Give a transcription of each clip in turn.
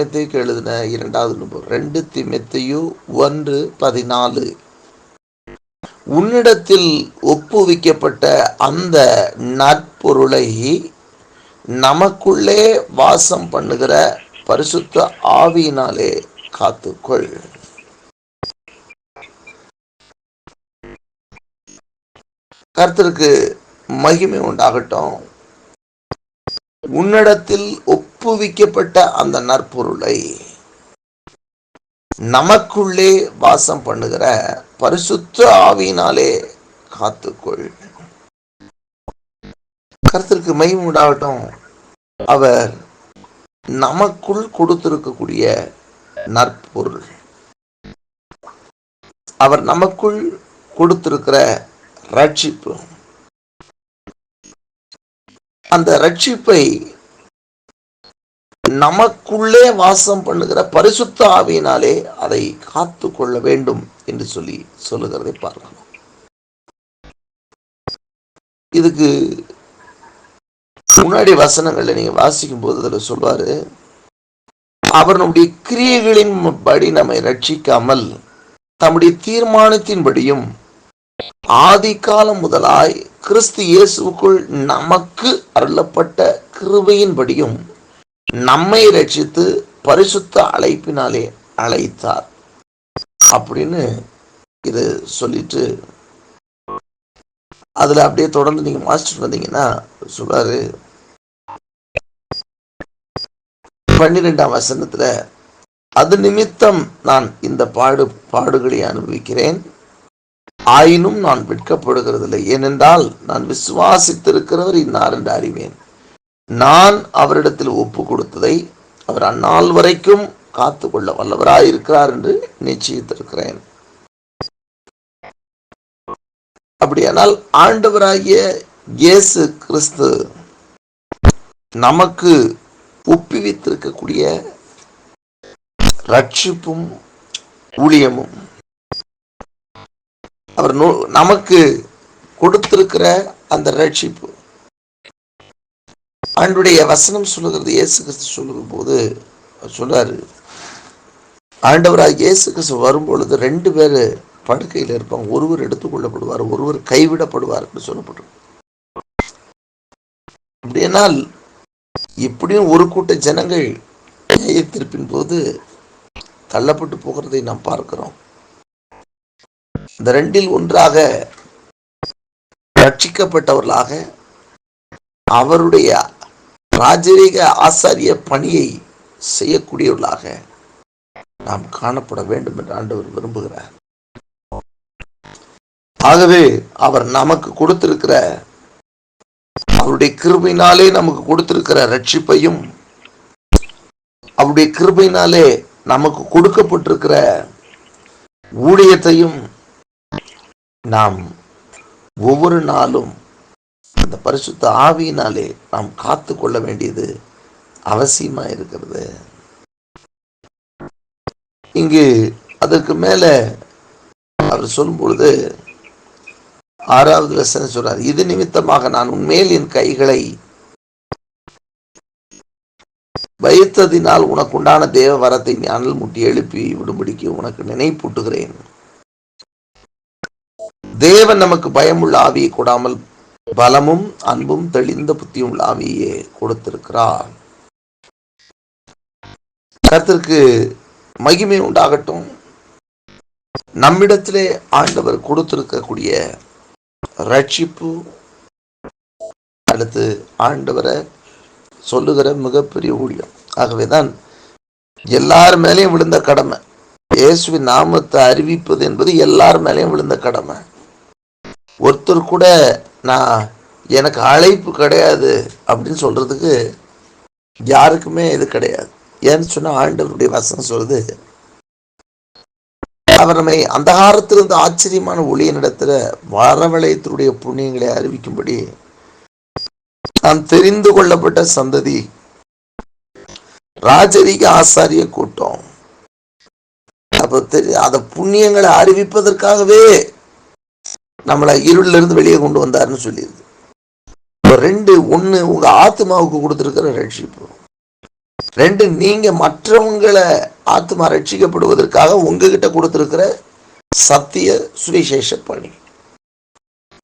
திமுத்தைக்கு எழுதின இரண்டாவது நுபர் ரெண்டு திமுத்தையு ஒன்று பதினாலு. உன்னிடத்தில் ஒப்புவிக்கப்பட்ட அந்த நற்பொருளை நமக்குள்ளே வாசம் பண்ணுகிற பரிசுத்த ஆவியினாலே காத்துக்கொள். கருத்திற்கு மகிமை உண்டாகட்டும். உன்னிடத்தில் ஒப்புவிக்கப்பட்ட அந்த நற்பொருளை நமக்குள்ளே வாசம் பண்ணுகிற பரிசுத்த ஆவியினாலே காத்துக்கொள். கருத்திற்கு மகிமை உண்டாகட்டும். அவர் நமக்குள் கொடுத்திருக்கக்கூடிய நற்பொருள். அவர் நமக்குள் கொடுத்திருக்கிற ரட்சிப்பு. அந்த ரட்சிப்பை நமக்குள்ளே வாசம் பண்ணுகிற பரிசுத்த ஆவியினாலே அதை காத்து கொள்ள வேண்டும் என்று சொல்லி சொல்லுகிறதை பார்க்கலாம் இதுக்கு முன்னாடி வசனங்களில் நீங்க வாசிக்கும் போது அதில் சொல்வாரு அவர் நம்முடைய கிரியைகளின் படி நம்மை ரட்சிக்காமல் தம்முடைய தீர்மானத்தின்படியும் ஆதி காலம் முதலாய் கிறிஸ்து இயேசுக்குள் நமக்கு அருளப்பட்ட கிருபையின்படியும் நம்மை ரட்சித்து பரிசுத்த அழைப்பினாலே அழைத்தார். அப்படின்னு இது சொல்லிட்டு அதுல அப்படியே தொடர்ந்து நீங்க மாஸ்டர் வந்தீங்கன்னா சொல்றாரு. பன்னிரெண்டாம் வசனத்துல அது நிமித்தம் நான் இந்த பாடு பாடுகளை அனுபவிக்கிறேன். ஆயினும் நான் வெட்கப்படுகிறதில்லை. ஏனென்றால் நான் விசுவாசித்திருக்கிறவர் இன்னார் என்று அறிவேன். நான் அவரிடத்தில் ஒப்பு கொடுத்ததை அவர் அந்நாள் வரைக்கும் காத்து கொள்ள வல்லவராயிருக்கிறார் என்று நிச்சயித்திருக்கிறேன். அப்படியானால் ஆண்டவராகிய இயேசு கிறிஸ்து நமக்கு ஒப்புவித்திருக்கக்கூடிய ரட்சிப்பும் ஊழியமும் அவர் நமக்கு கொடுத்திருக்கிற அந்த ரட்சிப்பு ஆண்டுடைய வசனம் சொல்லுகிறது இயேசு கிறிஸ்து சொல்லும் போது சொல்றாரு ஆண்டவராக இயேசு கிறிஸ்து வரும்பொழுது ரெண்டு பேர் படுக்கையில் இருப்பாங்க. ஒருவர் எடுத்துக்கொள்ளப்படுவார் ஒருவர் கைவிடப்படுவார் என்று சொல்லப்படும் அப்படியானால் இப்படியும் ஒரு கூட்ட ஜனங்கள் திருப்பின் போது தள்ளப்பட்டு போகிறதை நாம் பார்க்கிறோம். இந்த ரெண்டில் ஒன்றாக ரட்சிக்கப்பட்டவர்களாக அவருடைய ராஜரீக ஆசாரிய பணியை செய்யக்கூடியவர்களாக நாம் காணப்பட வேண்டும் என்று ஆண்டவர் விரும்புகிறார். ஆகவே அவர் நமக்கு கொடுத்திருக்கிற அவருடைய கிருபையினாலே நமக்கு கொடுத்திருக்கிற ரட்சிப்பையும் அவருடைய கிருபையினாலே நமக்கு கொடுக்கப்பட்டிருக்கிற ஊழியத்தையும் நாம் ஒவ்வொரு நாளும் அந்த பரிசுத்த ஆவியினாலே நாம் காத்து கொள்ள வேண்டியது அவசியமாக இருக்கிறது. இங்கு அதற்கு மேலே அவர் சொல்லும் பொழுது ஆறாவது வசனம் சொல்றார் இது நிமித்தமாக நான் உண்மையில் என் கைகளை பயத்ததினால் உனக்கு உண்டான தேவ வரத்தை ஞானல் முட்டி எழுப்பி விடும்படிக்கு உனக்கு நினைப்பூட்டுகிறேன். தேவன் நமக்கு பயமுள்ள ஆவியை கொடாமல் பலமும் அன்பும் தெளிந்த புத்தியும் உள்ள ஆவியே கொடுத்திருக்கிறார். கருத்திற்கு மகிமை உண்டாகட்டும். நம்மிடத்திலே ஆண்டவர் கொடுத்திருக்கக்கூடிய ரட்சிப்பு அடுத்து ஆண்டவரை சொல்லுகிற மிகப்பெரிய ஊழியம். ஆகவேதான் எல்லார் மேலேயும் விழுந்த கடமை. இயேசுவின் நாமத்தை அறிவிப்பது என்பது எல்லார் மேலேயும் விழுந்த கடமை. ஒருத்தர் கூட நான் எனக்கு அழைப்பு கிடையாது அப்படின்னு சொல்றதுக்கு யாருக்குமே இது கிடையாது. ஏன்னு சொன்னால் ஆண்டவருடைய வசனம் சொல்லுது அவர் நம்மை அந்தகாரத்திலிருந்து ஆச்சரியமான ஒளியனிடத்துல வரவழையத்தினுடைய புண்ணியங்களை அறிவிக்கும்படி நாம் தெரிந்து கொள்ளப்பட்ட சந்ததி ராஜரீக ஆசாரிய கூட்டம். அப்போ தெரி அதை புண்ணியங்களை அறிவிப்பதற்காகவே நம்மளை இருளிலிருந்து வெளியே கொண்டு வந்தாருன்னு இப்போ ரெண்டு ஒன்று உங்கள் ஆத்மாவுக்கு கொடுத்துருக்கிற ரட்சிப்பு. ரெண்டு நீங்கள் மற்றவங்களை ஆத்மா ரட்சிக்கப்படுவதற்காக உங்ககிட்ட கொடுத்துருக்கிற சத்திய சுவிசேஷ பணி.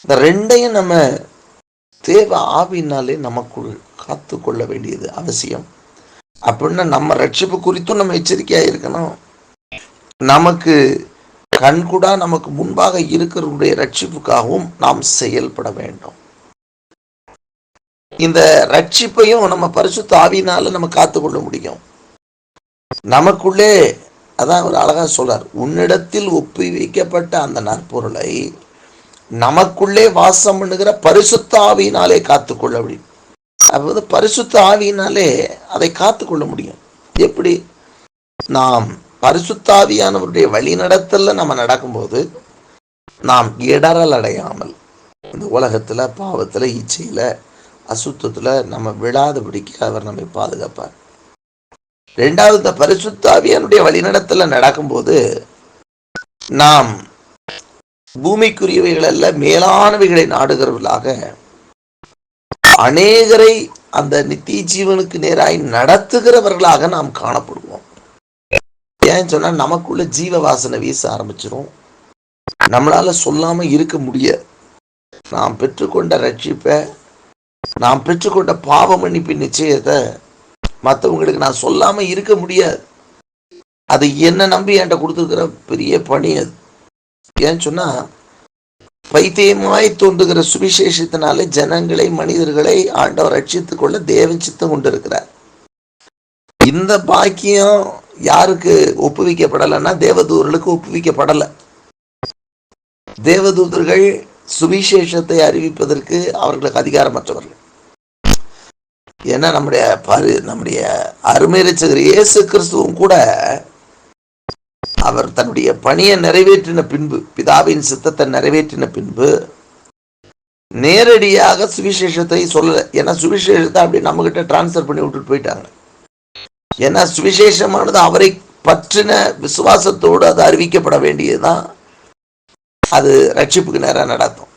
இந்த ரெண்டையும் நம்ம தேவ ஆவினாலே நமக்குள் காத்து கொள்ள வேண்டியது அவசியம். அப்படின்னா நம்ம ரட்சிப்பு குறித்தும் நம்ம எச்சரிக்கையாக இருக்கணும். நமக்கு கண்கூடா நமக்கு முன்பாக இருக்கிறவருடைய ரட்சிப்புக்காகவும் நாம் செயல்பட வேண்டும். இந்த ரட்சிப்பையும் நம்ம பரிசுத்த தாவினால நம்ம காத்துக்கொள்ள முடியும். நமக்குள்ளே அதான் அவர் அழகா சொல்றார் உன்னிடத்தில் ஒப்புவிக்கப்பட்ட அந்த நற்பொருளை நமக்குள்ளே வாசம் பண்ணுகிற பரிசுத்த ஆவியினாலே காத்துக்கொள்ள முடியும். அதாவது பரிசுத்த ஆவியினாலே அதை காத்துக்கொள்ள முடியும். எப்படி? நாம் பரிசுத்தாவியானவருடைய வழி நடத்தல நம்ம நடக்கும்போது நாம் இடரல் அடையாமல் இந்த உலகத்துல பாவத்துல இச்சையில அசுத்தத்துல நம்ம விழாதபடிக்கு அவர் நம்மை பாதுகாப்பார். ரெண்டாவது இந்த பரிசுத்தாவியானுடைய வழிநடத்தல நடக்கும்போது நாம் பூமிக்குரியவைகள் அல்ல மேலானவைகளை நாடுகிறவர்களாக அநேகரை அந்த நித்திய ஜீவனுக்கு நேராய் நடத்துகிறவர்களாக நாம் காணப்படுவோம். ஏன் சொன்னா நமக்குள்ள ஜீவ வாசனை வீச ஆரம்பிச்சிடும் நம்மளால சொல்லாம இருக்க முடியாது நாம் பெற்றுக்கொண்ட ரட்சிப்பை நாம் பெற்றுக்கொண்ட பாவ மன்னிப்பு நிச்சயத்தை மற்றவங்களுக்கு நான் சொல்லாம இருக்க முடியாது. அது என்ன நம்பி என்கிட்ட கொடுத்துருக்கிற பெரிய பணி அது. ஏன்னு சொன்னா பைத்தியமாய் தோன்றுகிற சுவிசேஷத்தினாலே ஜனங்களை மனிதர்களை ஆண்டவர் ரட்சித்துக் கொள்ள தேவன் சித்தம் கொண்டிருக்கிறார். இந்த பாக்கியம் யாருக்கு ஒப்புவிக்கப்படலைன்னா தேவதூதர்களுக்கு ஒப்புவிக்கப்படலை. தேவதூதர்கள் சுவிசேஷத்தை அறிவிப்பதற்கு அவர்களுக்கு அதிகாரமற்றவர்கள். ஏன்னா நம்முடைய பரு நம்முடைய அருமை ரட்சகர் இயேசு கிறிஸ்துவும் கூட அவர் தன்னுடைய பணியை நிறைவேற்றின பின்பு பிதாவின் சித்தத்தை நிறைவேற்றின பின்பு நேரடியாக சுவிசேஷத்தை சொல்லலை. ஏன்னா சுவிசேஷத்தை அப்படி நம்மகிட்ட டிரான்ஸ்ஃபர் பண்ணி விட்டுட்டு போயிட்டாங்க. ஏன்னா சுவிசேஷமானது அவரை பற்றின விசுவாசத்தோடு அது அறிவிக்கப்பட வேண்டியதுதான். அது ரட்சிப்புக்கு நேராக நடத்தும்.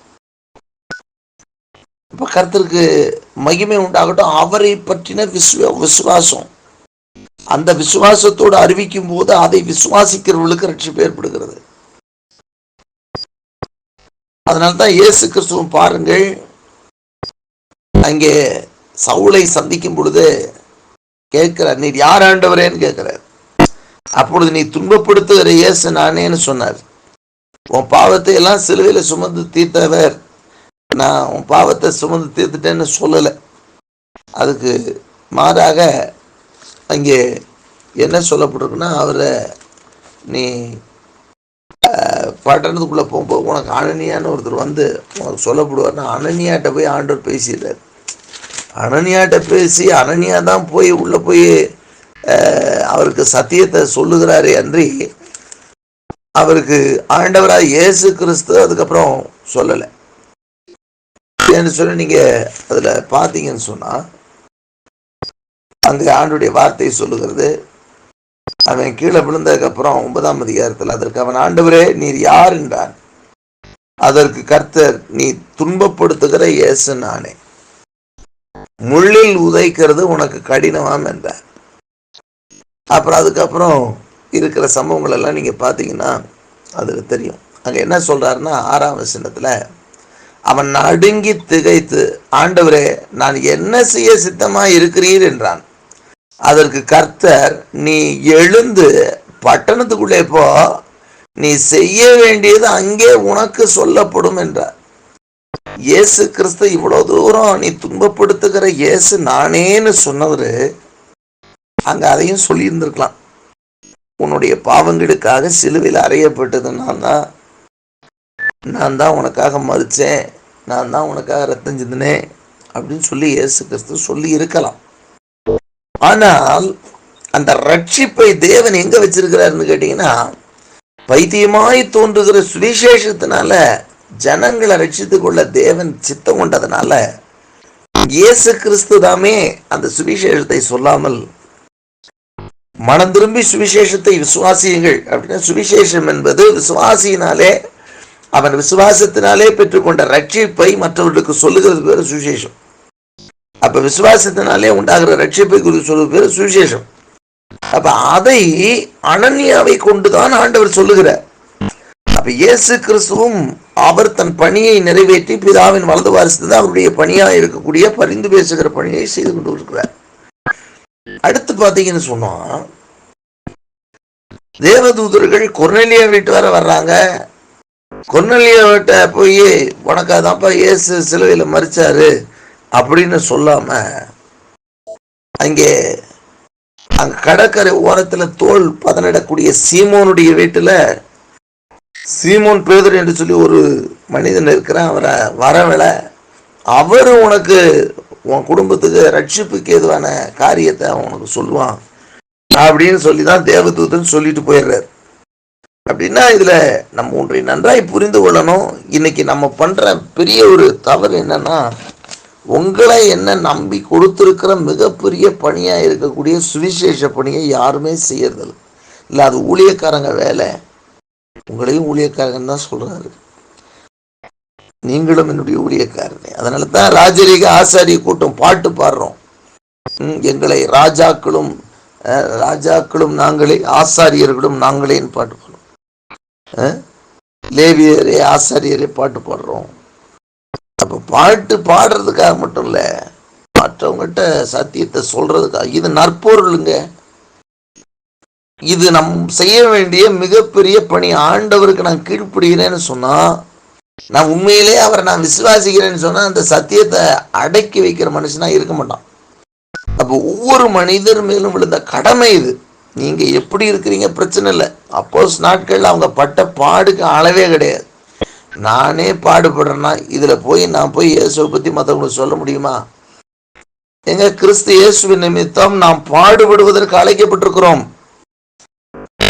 இப்ப கருத்திற்கு மகிமை உண்டாகட்டும் அவரை பற்றின விசுவ விசுவாசம். அந்த விசுவாசத்தோடு அறிவிக்கும் போது அதை விசுவாசிக்கிறவர்களுக்கு ரட்சிப்பு ஏற்படுகிறது. அதனால்தான் இயேசு கிறிஸ்துவம் பாருங்கள். அங்கே சவுளை சந்திக்கும் பொழுது கேட்கிறார். நீர் யார் ஆண்டவரேன்னு கேட்கிறார். அப்பொழுது நீ துன்பப்படுத்துகிற இயேசு நானேன்னு சொன்னார். உன் பாவத்தை எல்லாம் சிலுவையில் சுமந்து தீர்த்தவர். நான் உன் பாவத்தை சுமந்து தீர்த்துட்டேன்னு சொல்லலை. அதுக்கு மாறாக அங்கே என்ன சொல்லப்பட்டிருக்குன்னா அவரை நீ பட்டணத்துக்குள்ளே போகும்போது உனக்கு அனனியான்னு ஒருத்தர் வந்து உனக்கு சொல்லப்படுவார்னா அனனியாட்ட போய் ஆண்டவர் பேசிடுறார். அனன்யாட்ட பேசி அனன்யா தான் போய் உள்ளே போய் அவருக்கு சத்தியத்தை சொல்லுகிறாரே அன்றி அவருக்கு ஆண்டவராக இயேசு கிறிஸ்து அதுக்கப்புறம் சொல்லலை. ஏன்னு சொல்லி நீங்கள் அதில் பார்த்தீங்கன்னு சொன்னால் அங்கே ஆண்டுடைய வார்த்தை சொல்லுகிறது. அவன் கீழே விழுந்ததுக்கப்புறம் ஒன்பதாம் அதிகாரத்தில் அதற்கு அவன் ஆண்டவரே நீர் யார்? என்றான். அதற்கு கர்த்தர் நீ துன்பப்படுத்துகிற இயேசு நானே. முள்ளில் உதைக்கிறது உனக்கு கடினமாம் என்றார் அப்புறம் அதுக்கப்புறம் இருக்கிற சம்பவங்கள் எல்லாம் நீங்கள் பார்த்தீங்கன்னா அதுக்கு தெரியும். அங்கே என்ன சொல்கிறாருன்னா ஆறாம் வசனத்தில் அவன் நடுங்கி திகைத்து ஆண்டவரே நான் என்ன செய்ய சித்தமாக இருக்கிறீர்? என்றான். அதற்கு கர்த்தர் நீ எழுந்து பட்டணத்துக்குள்ளே போ. நீ செய்ய வேண்டியது அங்கே உனக்கு சொல்லப்படும் என்றார். இயேசு கிறிஸ்து இவ்வளோ தூரம் நீ துன்பப்படுத்துகிற இயேசு நானேன்னு சொன்னவரு அங்கே அதையும் சொல்லியிருந்திருக்கலாம். உன்னுடைய பாவங்களுக்காக சிலுவையில் அறையப்பட்டது நான் தான். நான் தான் உனக்காக மறிச்சேன் நான் தான் உனக்காக ரத்தம் சிந்தினேன் அப்படின்னு சொல்லி இயேசு கிறிஸ்து சொல்லி இருக்கலாம் ஆனால் அந்த ரட்சிப்பை தேவன் எங்கே வச்சிருக்கிறாருன்னு கேட்டிங்கன்னா பைத்தியமாய் தோன்றுகிற சுவிசேஷத்தினால ஜனங்களை ரட்சித்துக் கொள்ள தேவன் சித்தம் கொண்டதுனால இயேசு கிறிஸ்து தாமே அந்த சுவிசேஷத்தை சொல்லாமல் மனம் திரும்பி சுவிசேஷத்தை விசுவாசியுங்கள் அப்படின்னா சுவிசேஷம் என்பது விசுவாசியினாலே அவன் விசுவாசத்தினாலே பெற்றுக்கொண்ட ரட்சிப்பை மற்றவர்களுக்கு சொல்லுகிறது பேர் சுவிசேஷம். அப்ப விசுவாசத்தினாலே உண்டாகிற ரட்சிப்பை குறித்து சொல்லுவது பேர் சுவிசேஷம். அப்ப அதை அனன்யாவை கொண்டுதான் ஆண்டவர் சொல்லுகிறார். அப்ப இயேசு கிறிஸ்துவும் அவர் தன் பணியை நிறைவேற்றி பிதாவின் வலது வாரிசு அவருடைய பணியா இருக்கக்கூடிய பரிந்து பேசுகிற பணியை செய்து கொண்டு இருக்கிறார். அடுத்து பாத்தீங்கன்னு சொன்னா தேவதூதர்கள் கொர்னலியா வீட்டு வர வர்றாங்க. கொர்நெலியா வீட்ட போய் உனக்காதான்ப்பா இயேசு சிலுவையில் மறிச்சாரு அப்படின்னு சொல்லாம அங்கே அங்க கடற்கரை ஓரத்துல தோல் பதனிடக்கூடிய சீமோனுடைய வீட்டுல சீமோன் பேதர் என்று சொல்லி ஒரு மனிதன் இருக்கிறான். அவரை வரவில. அவர் உனக்கு உன் குடும்பத்துக்கு ரட்சிப்புக்கு ஏதுவான காரியத்தை அவன் உனக்கு சொல்லுவான் அப்படின்னு சொல்லி தான் தேவதூதன் சொல்லிட்டு போயிடுறாரு. அப்படின்னா இதில் நம்ம ஒன்றை நன்றாய் புரிந்து கொள்ளணும். இன்னைக்கு நம்ம பண்ணுற பெரிய ஒரு தவறு என்னன்னா உங்களை என்ன நம்பி கொடுத்துருக்கிற மிகப்பெரிய பணியாக இருக்கக்கூடிய சுவிசேஷ பணியை யாருமே செய்யறதில்லை. இல்லை அது ஊழியக்காரங்க வேலை உங்களையும் ஊழியக்காரன் தான் சொல்றாரு. நீங்களும் என்னுடைய ஊழியக்காரனே. அதனால தான் ராஜரீக ஆசாரிய கூட்டம் பாட்டு பாடுறோம். ம், எங்களை ராஜாக்களும் ராஜாக்களும் நாங்களே ஆசாரியர்களும் நாங்களேன்னு பாட்டு பாடுறோம். லேவியரே ஆசாரியரே பாட்டு பாடுறோம். அப்ப பாட்டு பாடுறதுக்காக மட்டும் இல்ல மற்றவங்ககிட்ட சத்தியத்தை சொல்றதுக்காக இது நற்பொருளுங்க. இது நம் செய்ய வேண்டிய மிகப்பெரிய பணி. ஆண்டவருக்கு நான் கீழ்ப்படுகிறேன்னு சொன்னா நான் உண்மையிலே அவரை நான் விசுவாசிக்கிறேன்னு சொன்னா அந்த சத்தியத்தை அடக்கி வைக்கிற மனுஷனா இருக்க மாட்டான். அப்போ ஒவ்வொரு மனிதர் மேலும் விழுந்த கடமை இது. நீங்க எப்படி இருக்கிறீங்க? பிரச்சனை இல்லை. அப்போஸ் நாட்களில் அவங்க பட்ட பாடுக்கு அளவே கிடையாது. நானே பாடுபடுறேன்னா இதுல போய் நான் போய் இயேசுவை பத்தி மற்றவங்களுக்கு சொல்ல முடியுமா? எங்க கிறிஸ்து இயேசுவின் நிமித்தம் நாம் பாடுபடுவதற்கு அழைக்கப்பட்டிருக்கிறோம்.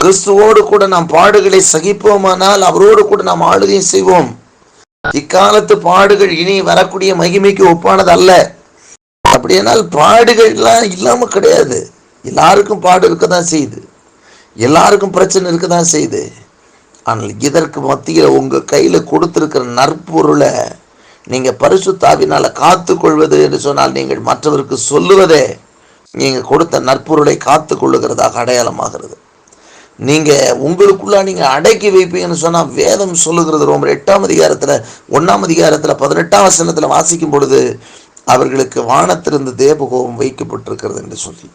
கிறிஸ்துவோடு கூட நாம் பாடுகளை சகிப்போமானால் அவரோடு கூட நாம் ஆளுகையும் செய்வோம். இக்காலத்து பாடுகள் இனி வரக்கூடிய மகிமைக்கு ஒப்பானது அல்ல அப்படியானால் பாடுகள்லாம் இல்லாம கிடையாது. எல்லாருக்கும் பாடு இருக்க தான் செய்யுது. எல்லாருக்கும் பிரச்சனை இருக்க தான் செய்யுது. ஆனால் இதற்கு மத்தியில் உங்க கையில கொடுத்திருக்கிற நற்பொருளை நீங்க பரிசுத்தாவினால காத்துக்கொள்வது என்று சொன்னால் நீங்கள் மற்றவருக்கு சொல்லுவதே நீங்க கொடுத்த நற்பொருளை காத்து கொள்ளுகிறதாக அடையாளமாகிறது. நீங்க உங்களுக்குள்ள நீங்க அடக்கி வைப்பீங்கன்னு சொன்னா வேதம் சொல்லுகிறது ரொம்ப எட்டாம் அதிகாரத்துல ஒண்ணாம் அதிகாரத்துல பதினெட்டாம் வசனத்தில் வாசிக்கும் பொழுது அவர்களுக்கு வானத்திலிருந்து தேவகோபம் வைக்கப்பட்டிருக்கிறது என்று சொல்லி.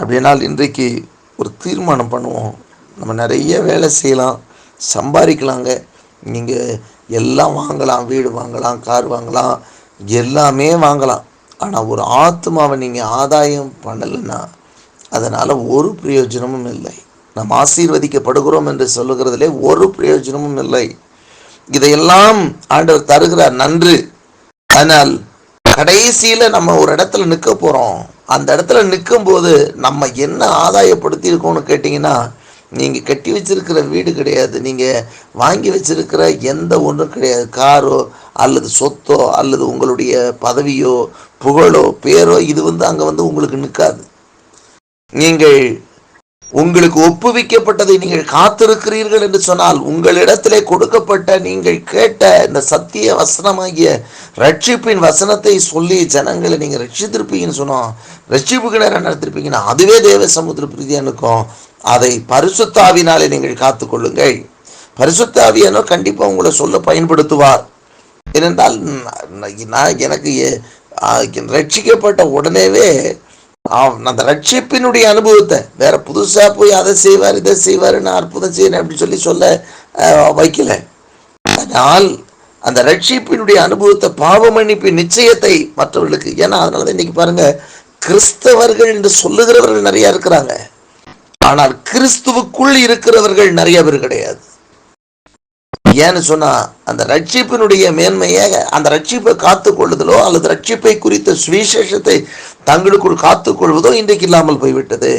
அப்படின்னால் இன்றைக்கு ஒரு தீர்மானம் பண்ணுவோம். நம்ம நிறைய வேலை செய்யலாம் சம்பாதிக்கலாங்க. நீங்கள் எல்லாம் வாங்கலாம் வீடு வாங்கலாம் கார் வாங்கலாம் எல்லாமே வாங்கலாம். ஆனால் ஒரு ஆத்மாவை நீங்கள் ஆதாயம் பண்ணலைன்னா அதனால் ஒரு பிரயோஜனமும் இல்லை. நாம் ஆசீர்வதிக்கப்படுகிறோம் என்று சொல்லுகிறதிலே ஒரு பிரயோஜனமும் இல்லை. இதையெல்லாம் ஆண்டவர் தருகிறார் நன்று. ஆனால் கடைசியில் நம்ம ஒரு இடத்துல நிற்க போகிறோம் அந்த இடத்துல நிற்கும் போது நம்ம என்ன ஆதாயப்படுத்தி இருக்கோம்னு கேட்டிங்கன்னா நீங்கள் கட்டி வச்சிருக்கிற வீடு கிடையாது. நீங்கள் வாங்கி வச்சிருக்கிற எந்த ஒன்றும் கிடையாது. காரோ அல்லது சொத்தோ அல்லது உங்களுடைய பதவியோ புகழோ பேரோ இது வந்து அங்கே வந்து உங்களுக்கு நிற்காது. நீங்கள் உங்களுக்கு ஒப்புவிக்கப்பட்டதை நீங்கள் காத்திருக்கிறீர்கள் என்று சொன்னால் உங்களிடத்திலே கொடுக்கப்பட்ட நீங்கள் கேட்ட இந்த சத்திய வசனமாகிய ரட்சிப்பின் வசனத்தை சொல்லி ஜனங்களை நீங்கள் ரட்சித்திருப்பீங்கன்னு சொன்னோம். ரட்சிப்புக்கு நேரம் நடத்திருப்பீங்கன்னா அதுவே தேவ சமுத்திர பிரீதியானுக்கும் அதை பரிசுத்தாவினாலே நீங்கள் காத்துக்கொள்ளுங்கள். பரிசுத்தாவியானோ கண்டிப்பாக உங்களை சொல்ல பயன்படுத்துவார். ஏனென்றால் நான் எனக்கு ரட்சிக்கப்பட்ட உடனேவே அந்த ரட்சிப்பினுடைய அனுபவத்தை வேற புதுசா போய் அதை செய்வார் இதை செய்வார் நான் அற்புதம் செய்யணும் அப்படின்னு சொல்லி சொல்ல வைக்கல. ஆனால் அந்த ரட்சிப்பினுடைய அனுபவத்தை பாவ நிச்சயத்தை மற்றவர்களுக்கு ஏன்னா அதனால தான் இன்னைக்கு பாருங்க கிறிஸ்தவர்கள் என்று சொல்லுகிறவர்கள் நிறைய இருக்கிறாங்க. ஆனால் கிறிஸ்துவுக்குள் இருக்கிறவர்கள் நிறைய பேர் கிடையாது. ஏன்னு சொன்னால் அந்த ரட்சிப்பினுடைய மேன்மையை அந்த ரட்சிப்பை காத்துக்கொள்ளுதலோ அல்லது ரட்சிப்பை குறித்த சுவிசேஷத்தை தங்களுக்குள் காத்துக்கொள்வதோ இன்றைக்கு இல்லாமல் போய்விட்டது.